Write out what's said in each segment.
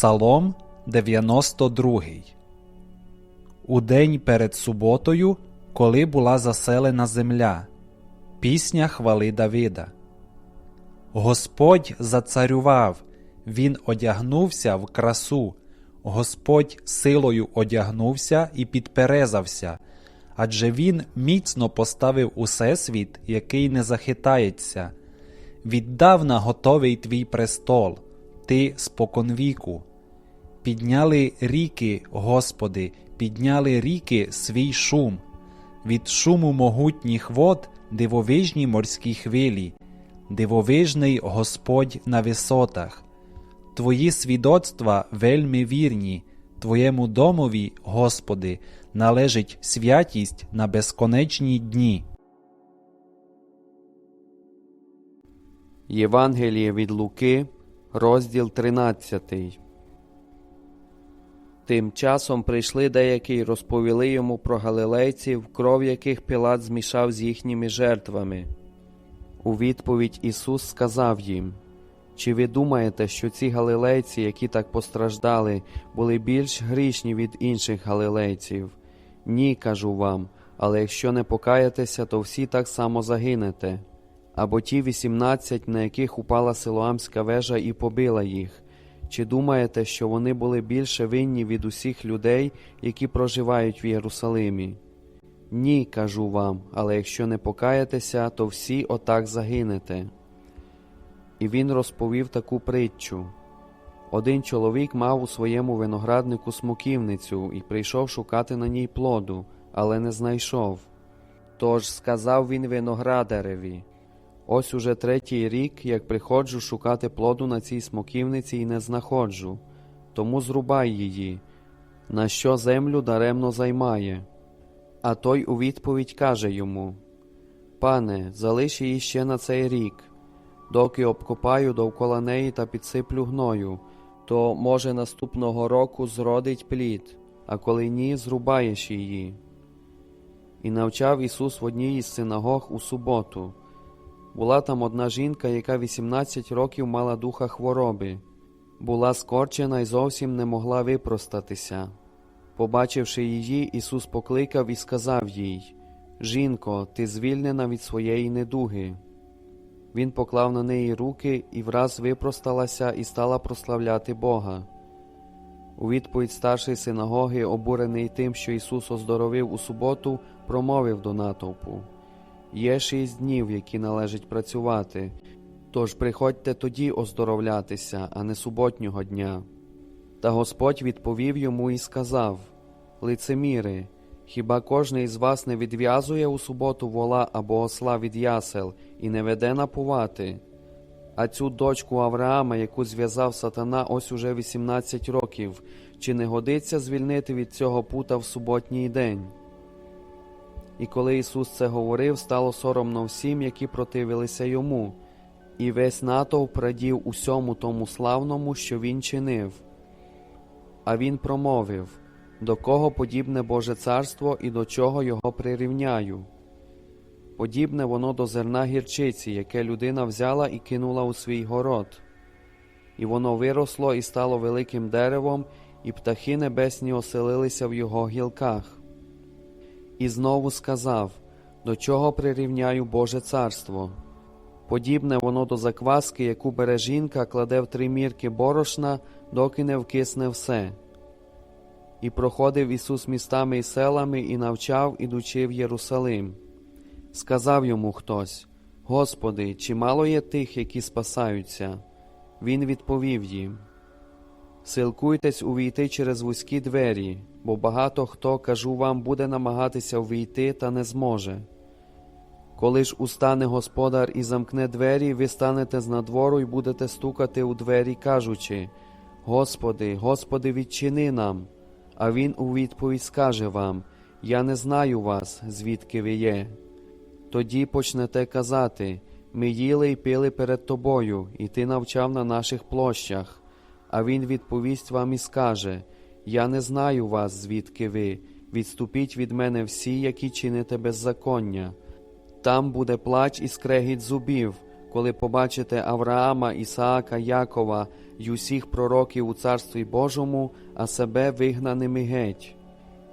Псалом 92 У день перед суботою, коли була заселена земля. Пісня хвали Давида. Господь зацарював, Він одягнувся в красу, Господь силою одягнувся і підперезався, адже Він міцно поставив усесвіт, який не захитається. Віддавна готовий твій престол, ти споконвіку. Підняли ріки, Господи, підняли ріки свій шум, від шуму могутніх вод дивовижні морські хвилі, дивовижний Господь на висотах. Твої свідоцтва вельми вірні, Твоєму домові, Господи, належить святість на безконечні дні. Євангеліє від Луки, розділ 13. Тим часом прийшли деякі й розповіли йому про галилейців, кров яких Пілат змішав з їхніми жертвами. У відповідь Ісус сказав їм: Чи ви думаєте, що ці галилейці, які так постраждали, були більш грішні від інших галилейців? Ні, кажу вам, але якщо не покаєтеся, то всі так само загинете. Або ті вісімнадцять, на яких упала Силоамська вежа і побила їх. Чи думаєте, що вони були більше винні від усіх людей, які проживають в Єрусалимі? Ні, кажу вам, але якщо не покаєтеся, то всі отак загинете. І він розповів таку притчу. Один чоловік мав у своєму винограднику смоківницю і прийшов шукати на ній плоду, але не знайшов. Тож сказав він виноградареві Ось уже третій рік, як приходжу шукати плоду на цій смоківниці і не знаходжу, тому зрубай її, на що землю даремно займає. А той у відповідь каже йому Пане, залиш її ще на цей рік, доки обкопаю довкола неї та підсиплю гною, то, може, наступного року зродить плід, а коли ні, зрубаєш її. І навчав Ісус в одній із синагог у суботу. Була там одна жінка, яка 18 років мала духа хвороби, була скорчена і зовсім не могла випростатися. Побачивши її, Ісус покликав і сказав їй Жінко, ти звільнена від своєї недуги. Він поклав на неї руки і враз випросталася і стала прославляти Бога. У відповідь старший синагоги, обурений тим, що Ісус оздоровив у суботу, промовив до натовпу Є шість днів, які належить працювати, тож приходьте тоді оздоровлятися, а не суботнього дня. Та Господь відповів йому і сказав Лицеміри, хіба кожний із вас не відв'язує у суботу вола або осла від ясел і не веде напувати? А цю дочку Авраама, яку зв'язав сатана ось уже 18 років, чи не годиться звільнити від цього пута в суботній день? І коли Ісус це говорив, стало соромно всім, які противилися йому, і весь натовп радів усьому тому славному, що він чинив. А він промовив до кого подібне Боже царство і до чого його прирівняю. Подібне воно до зерна гірчиці, яке людина взяла і кинула у свій город. І воно виросло і стало великим деревом, і птахи небесні оселилися в його гілках. І знову сказав, до чого прирівняю Боже царство. Подібне воно до закваски, яку бере жінка, кладе в три мірки борошна, доки не вкисне все. І проходив Ісус містами і селами, і навчав, ідучи в Єрусалим. Сказав йому хтось: Господи, чи мало є тих, які спасаються? Він відповів їм: Силкуйтесь увійти через вузькі двері, бо багато хто, кажу вам, буде намагатися увійти та не зможе. Коли ж устане господар і замкне двері, ви станете з надвору і будете стукати у двері, кажучи: Господи, Господи, відчини нам. А він у відповідь скаже вам: Я не знаю вас, звідки ви є. Тоді почнете казати: Ми їли й пили перед тобою, і ти навчав на наших площах. А він відповість вам і скаже: Я не знаю вас, звідки ви, відступіть від мене всі, які чините беззаконня. Там буде плач і скрегіт зубів, коли побачите Авраама, Ісаака, Якова й усіх пророків у Царстві Божому, а себе вигнаними геть.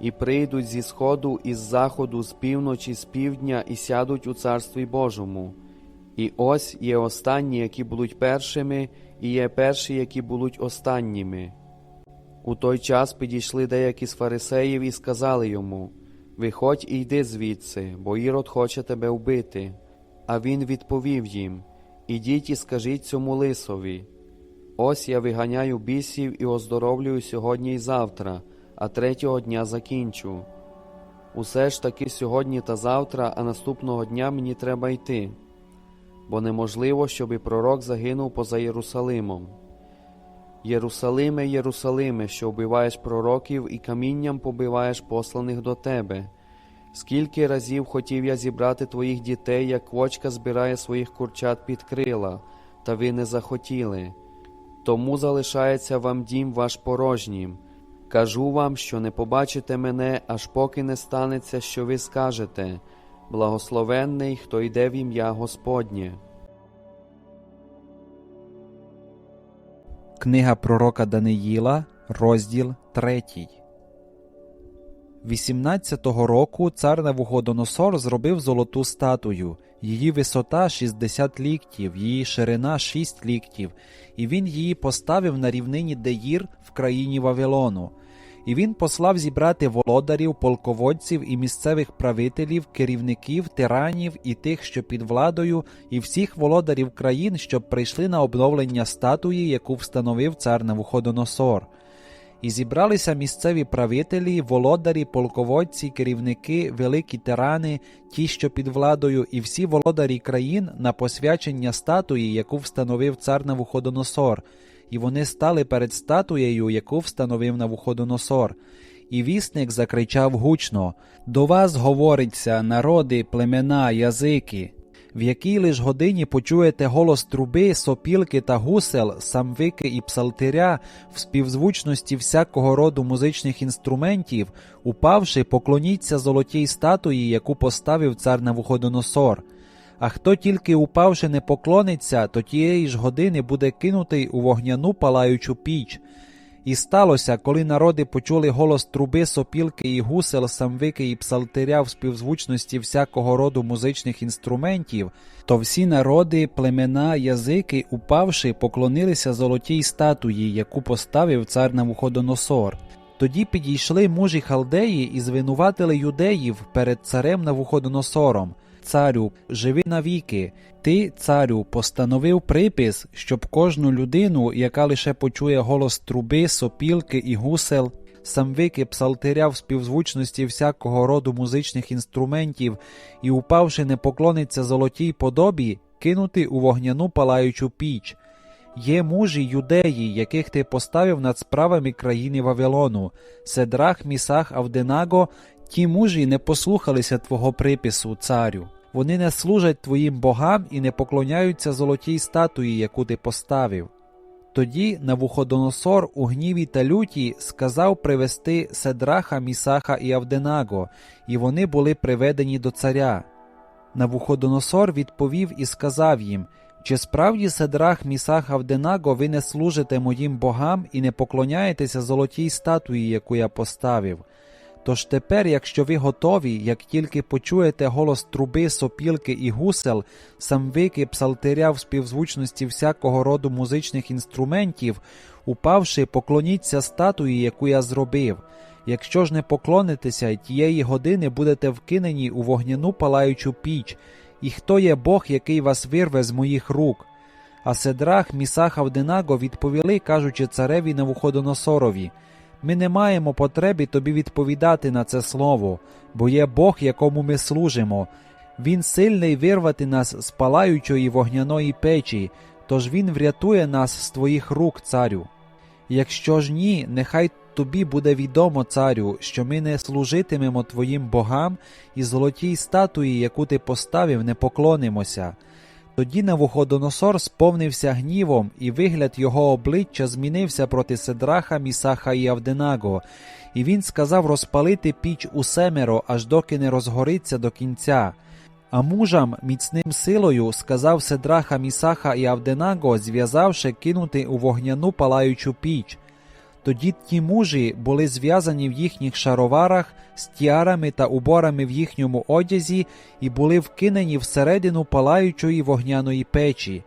І прийдуть зі сходу, і з заходу, з півночі, з півдня, і сядуть у Царстві Божому. І ось є останні, які будуть першими, і є перші, які будуть останніми. У той час підійшли деякі з фарисеїв і сказали йому Виходь і йди звідси, бо Ірод хоче тебе вбити. А він відповів їм Ідіть і скажіть цьому лисові. Ось я виганяю бісів і оздоровлюю сьогодні і завтра, а третього дня закінчу. Усе ж таки сьогодні та завтра, а наступного дня мені треба йти, бо неможливо, щоб і пророк загинув поза Єрусалимом. Єрусалиме, Єрусалиме, що вбиваєш пророків і камінням побиваєш посланих до тебе. Скільки разів хотів я зібрати твоїх дітей, як квочка збирає своїх курчат під крила, та ви не захотіли. Тому залишається вам дім ваш порожнім. Кажу вам, що не побачите мене, аж поки не станеться, що ви скажете. Благословенний, хто йде в ім'я Господнє. Книга пророка Даниїла, розділ 3. 18-го року цар Навуходоносор зробив золоту статую. Її висота 60 ліктів, її ширина 6 ліктів, і він її поставив на рівнині Деїр в країні Вавилону. І він послав зібрати володарів, полководців і місцевих правителів, керівників, тиранів і тих, що під владою, і всіх володарів країн, щоб прийшли на обновлення статуї, яку встановив цар Навуходоносор. І зібралися місцеві правителі, володарі, полководці, керівники, великі тирани, ті, що під владою, і всі володарі країн на посвячення статуї, яку встановив цар Навуходоносор, і вони стали перед статуєю, яку встановив Навуходоносор. І вісник закричав гучно: До вас говориться, народи, племена, язики. В якій лиш годині почуєте голос труби, сопілки та гусел, самвики і псалтиря в співзвучності всякого роду музичних інструментів, упавши, поклоніться золотій статуї, яку поставив цар Навуходоносор. А хто тільки упавши не поклониться, то тієї ж години буде кинутий у вогняну палаючу піч. І сталося, коли народи почули голос труби, сопілки і гусел, самвики і псалтиря в співзвучності всякого роду музичних інструментів, то всі народи, племена, язики, упавши, поклонилися золотій статуї, яку поставив цар Навуходоносор. Тоді підійшли мужі халдеї і звинуватили юдеїв перед царем Навуходоносором. Царю, живи навіки. Ти, царю, постановив припис, щоб кожну людину, яка лише почує голос труби, сопілки і гусел, самвики псалтиря в співзвучності всякого роду музичних інструментів і, упавши, не поклониться золотій подобі, кинути у вогняну палаючу піч. Є мужі юдеї, яких ти поставив над справами країни Вавилону, Седрах, Місах, Авденаго, ті мужі не послухалися твого припису, царю. Вони не служать твоїм богам і не поклоняються золотій статуї, яку ти поставив. Тоді Навуходоносор у гніві та люті сказав привести Седраха, Місаха і Авденаго, і вони були приведені до царя. Навуходоносор відповів і сказав їм чи справді Седрах, Місах, Авденаго, ви не служите моїм богам і не поклоняєтеся золотій статуї, яку я поставив? Тож тепер, якщо ви готові, як тільки почуєте голос труби, сопілки і гусел, самвики, псалтиря в співзвучності всякого роду музичних інструментів, упавши, поклоніться статуї, яку я зробив. Якщо ж не поклонитеся, тієї години будете вкинені у вогняну палаючу піч, і хто є Бог, який вас вирве з моїх рук? А Седрах, Місах, Авденаго відповіли, кажучи цареві Навуходоносорові, ми не маємо потреби тобі відповідати на це слово, бо є Бог, якому ми служимо. Він сильний вирвати нас з палаючої вогняної печі, тож Він врятує нас з твоїх рук, царю. Якщо ж ні, нехай тобі буде відомо, царю, що ми не служитимемо твоїм богам і золотій статуї, яку ти поставив, не поклонимося. Тоді Навуходоносор сповнився гнівом, і вигляд його обличчя змінився проти Седраха, Місаха і Авденаго, і він сказав розпалити піч у семеро, аж доки не розгориться до кінця. А мужам міцним силою сказав Седраха, Місаха і Авденаго, зв'язавши кинути у вогняну палаючу піч. Тоді ті мужі були зв'язані в їхніх шароварах з тіарами та уборами в їхньому одязі і були вкинені всередину палаючої вогняної печі,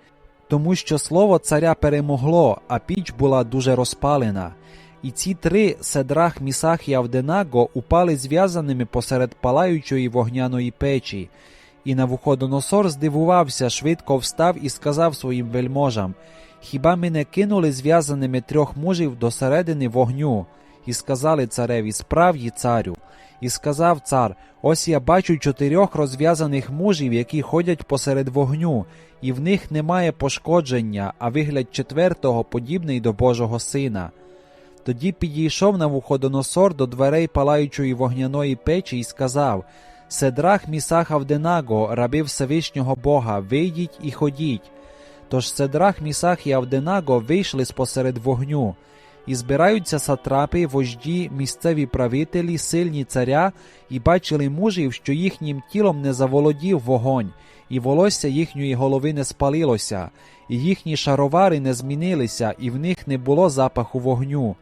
тому що слово царя перемогло, а піч була дуже розпалена. І ці три Седрах, Місах і Авденаго упали зв'язаними посеред палаючої вогняної печі. І Навуходоносор здивувався, швидко встав і сказав своїм вельможам Хіба ми не кинули зв'язаними трьох мужів до середини вогню? І сказали цареві Справді, царю. І сказав цар Ось я бачу чотирьох розв'язаних мужів, які ходять посеред вогню, і в них немає пошкодження, а вигляд четвертого подібний до Божого сина. Тоді підійшов Навуходоносор до дверей палаючої вогняної печі і сказав Седрах Місах Авденаго, раби Всевишнього Бога, вийдіть і ходіть. Тож Седрах, Місах і Авденаго вийшли спосеред вогню, і збираються сатрапи, вожді, місцеві правителі, сильні царя, і бачили мужів, що їхнім тілом не заволодів вогонь, і волосся їхньої голови не спалилося, і їхні шаровари не змінилися, і в них не було запаху вогню.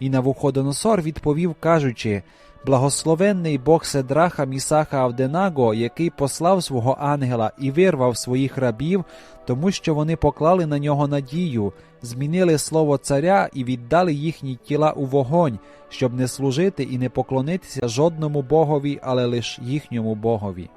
І Навуходоносор відповів, кажучи Благословенний Бог Седраха Місаха Авденаго, який послав свого ангела і вирвав своїх рабів, тому що вони поклали на нього надію, змінили слово царя і віддали їхні тіла у вогонь, щоб не служити і не поклонитися жодному богові, але лише їхньому богові.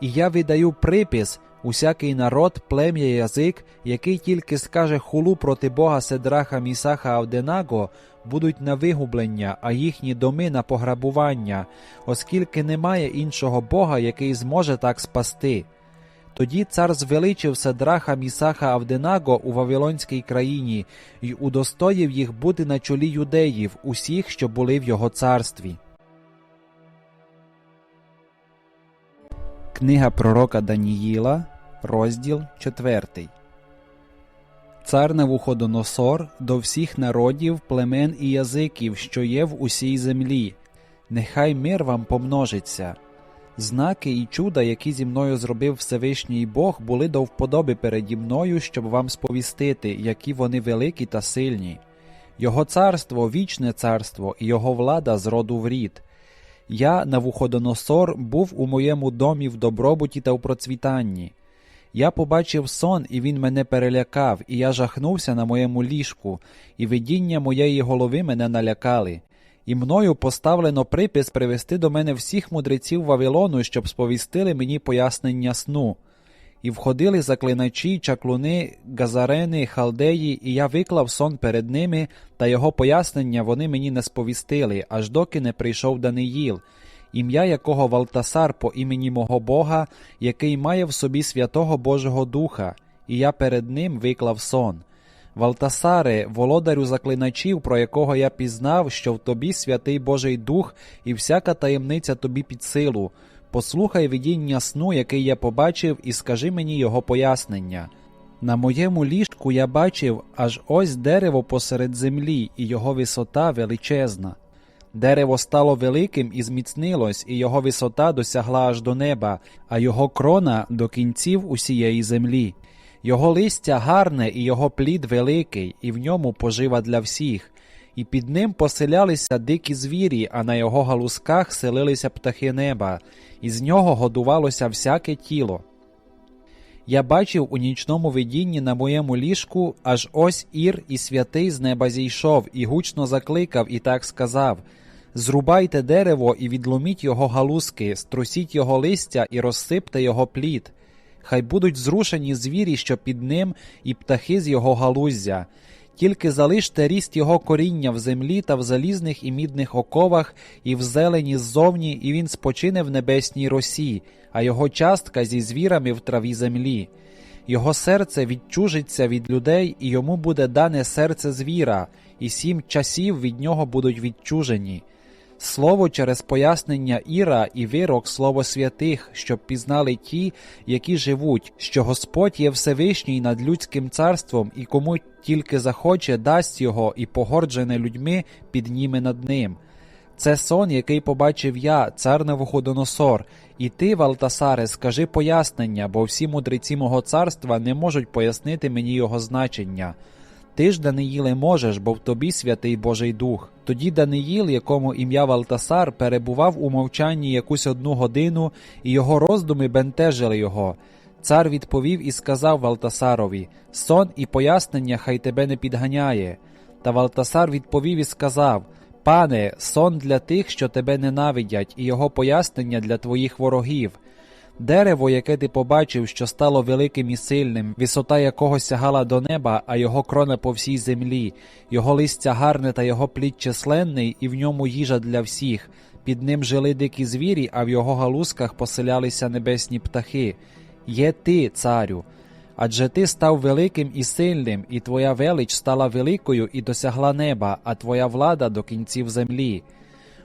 І я видаю припис усякий народ, плем'я, язик, який тільки скаже хулу проти Бога Седраха Місаха Авденаго, будуть на вигублення, а їхні доми на пограбування, оскільки немає іншого Бога, який зможе так спасти. Тоді цар звеличив Седраха Місаха Авденаго у Вавилонській країні і удостоїв їх бути на чолі юдеїв, усіх, що були в його царстві. Книга пророка Даніїла, розділ 4. Цар Навуходоносор до всіх народів, племен і язиків, що є в усій землі. Нехай мир вам помножиться. Знаки і чуда, які зі мною зробив Всевишній Бог, були до вподоби переді мною, щоб вам сповістити, які вони великі та сильні. Його царство вічне царство, і його влада з роду в рід. Я, Навуходоносор, був у моєму домі в добробуті та в процвітанні. Я побачив сон, і він мене перелякав, і я жахнувся на моєму ліжку, і видіння моєї голови мене налякали. І мною поставлено припис привести до мене всіх мудреців Вавилону, щоб сповістили мені пояснення сну. І входили заклиначі, чаклуни, газарени, халдеї, і я виклав сон перед ними, та його пояснення вони мені не сповістили, аж доки не прийшов Даниїл, ім'я якого Валтасар по імені мого Бога, який має в собі святого Божого Духа, і я перед ним виклав сон. Валтасаре, володарю заклиначів, про якого я пізнав, що в тобі святий Божий Дух, і всяка таємниця тобі під силу. Послухай видіння сну, який я побачив, і скажи мені його пояснення. На моєму ліжку я бачив аж ось дерево посеред землі, і його висота величезна. Дерево стало великим і зміцнилось, і його висота досягла аж до неба, а його крона до кінців усієї землі. Його листя гарне, і його плід великий, і в ньому пожива для всіх. І під ним поселялися дикі звірі, а на його галузках селилися птахи неба, і з нього годувалося всяке тіло. Я бачив у нічному видінні на моєму ліжку, аж ось ір і святий з неба зійшов, і гучно закликав, і так сказав Зрубайте дерево і відломіть його галузки, струсіть його листя і розсипте його плід. Хай будуть зрушені звірі, що під ним, і птахи з його галуздя. Тільки залиште ріст його коріння в землі та в залізних і мідних оковах, і в зелені ззовні, і він спочине в небесній росі, а його частка зі звірами в траві землі. Його серце відчужиться від людей, і йому буде дане серце звіра, і сім часів від нього будуть відчужені. Слово через пояснення Іра і вирок слово святих, щоб пізнали ті, які живуть, що Господь є Всевишній над людським царством, і кому тільки захоче, дасть його, і погорджене людьми підніме над ним. Це сон, який побачив я, цар Навуходоносор, і ти, Валтасаре, скажи пояснення, бо всі мудреці мого царства не можуть пояснити мені його значення. Ти ж, Даниїле, можеш, бо в тобі святий Божий Дух. Тоді Даниїл, якому ім'я Валтасар, перебував у мовчанні якусь одну годину, і його роздуми бентежили його. Цар відповів і сказав Валтасарові: Сон і пояснення хай тебе не підганяє. Та Валтасар відповів і сказав: Пане, сон для тих, що тебе ненавидять, і його пояснення для твоїх ворогів. Дерево, яке ти побачив, що стало великим і сильним, висота якого сягала до неба, а його крона по всій землі, його листя гарне та його плід численний, і в ньому їжа для всіх. Під ним жили дикі звірі, а в його галузках поселялися небесні птахи. Є ти, царю. Адже ти став великим і сильним, і твоя велич стала великою і досягла неба, а твоя влада до кінців землі.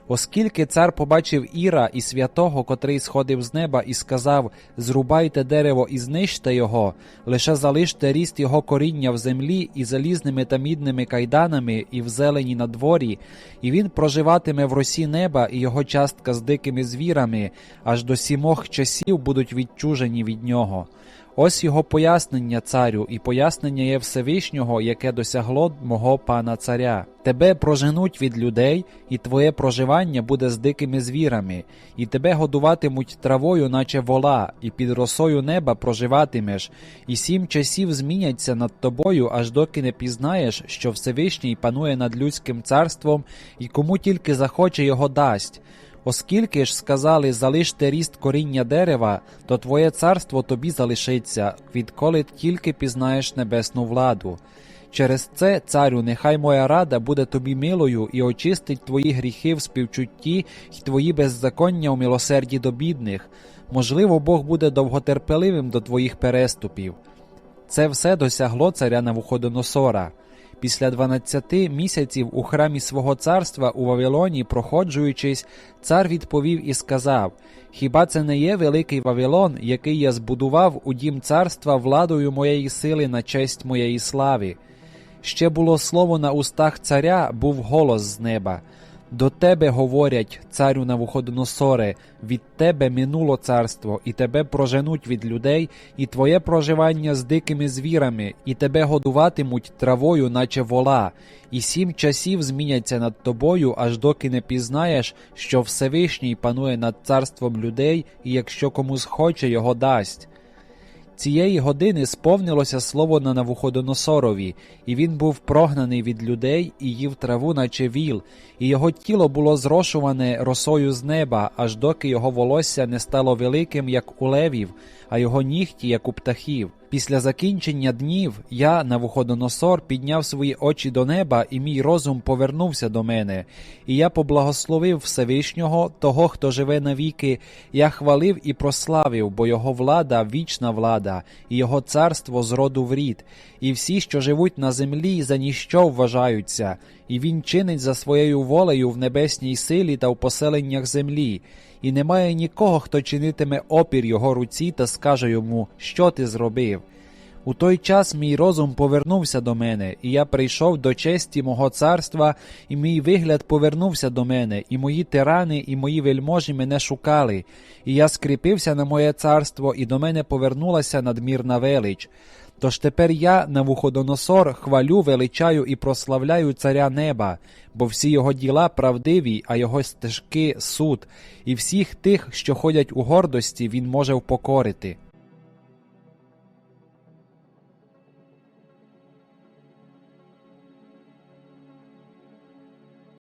Оскільки цар побачив Іра і святого, котрий сходив з неба, і сказав: Зрубайте дерево і знищте його, лише залиште ріст його коріння в землі і залізними та мідними кайданами, і в зелені на дворі, і він проживатиме в росі неба, і його частка з дикими звірами, аж до сімох часів будуть відчужені від нього. Ось його пояснення, царю, і пояснення є Всевишнього, яке досягло мого пана царя. Тебе проженуть від людей, і твоє проживання буде з дикими звірами, і тебе годуватимуть травою, наче вола, і під росою неба проживатимеш, і сім часів зміняться над тобою, аж доки не пізнаєш, що Всевишній панує над людським царством, і кому тільки захоче його дасть. Оскільки ж сказали залиште ріст коріння дерева, то твоє царство тобі залишиться, відколи тільки пізнаєш небесну владу. Через це, царю, нехай моя рада буде тобі милою і очистить твої гріхи в співчутті й твої беззаконня у милосерді до бідних. Можливо, Бог буде довготерпеливим до твоїх переступів. Це все досягло царя Навуходоносора. Після 12 місяців у храмі свого царства у Вавилоні, проходжуючись, цар відповів і сказав: Хіба це не є великий Вавилон, який я збудував у дім царства владою моєї сили на честь моєї слави? Ще було слово на устах царя, був голос з неба. До тебе говорять, царю Навуходоносоре, від тебе минуло царство, і тебе проженуть від людей, і твоє проживання з дикими звірами, і тебе годуватимуть травою, наче вола, і сім часів зміняться над тобою, аж доки не пізнаєш, що Всевишній панує над царством людей, і якщо комусь хоче, його дасть. Цієї години сповнилося слово на Навуходоносорові, і він був прогнаний від людей і їв траву, наче віл, і його тіло було зрошуване росою з неба, аж доки його волосся не стало великим, як у левів, а його нігті, як у птахів. Після закінчення днів я, Навуходоносор, підняв свої очі до неба, і мій розум повернувся до мене. І я поблагословив Всевишнього, того, хто живе навіки, я хвалив і прославив, бо його влада вічна влада, і його царство з роду в рід, і всі, що живуть на землі, за ніщо вважаються, і він чинить за своєю волею в небесній силі та в поселеннях землі. І немає нікого, хто чинитиме опір його руці та скаже йому, що ти зробив. У той час мій розум повернувся до мене, і я прийшов до честі мого царства, і мій вигляд повернувся до мене, і мої тирани, і мої вельможі мене шукали, і я скріпився на моє царство, і до мене повернулася надмірна велич. Тож тепер я, Навуходоносор, хвалю, величаю і прославляю царя неба, бо всі його діла правдиві, а його стежки суд, і всіх тих, що ходять у гордості, він може впокорити.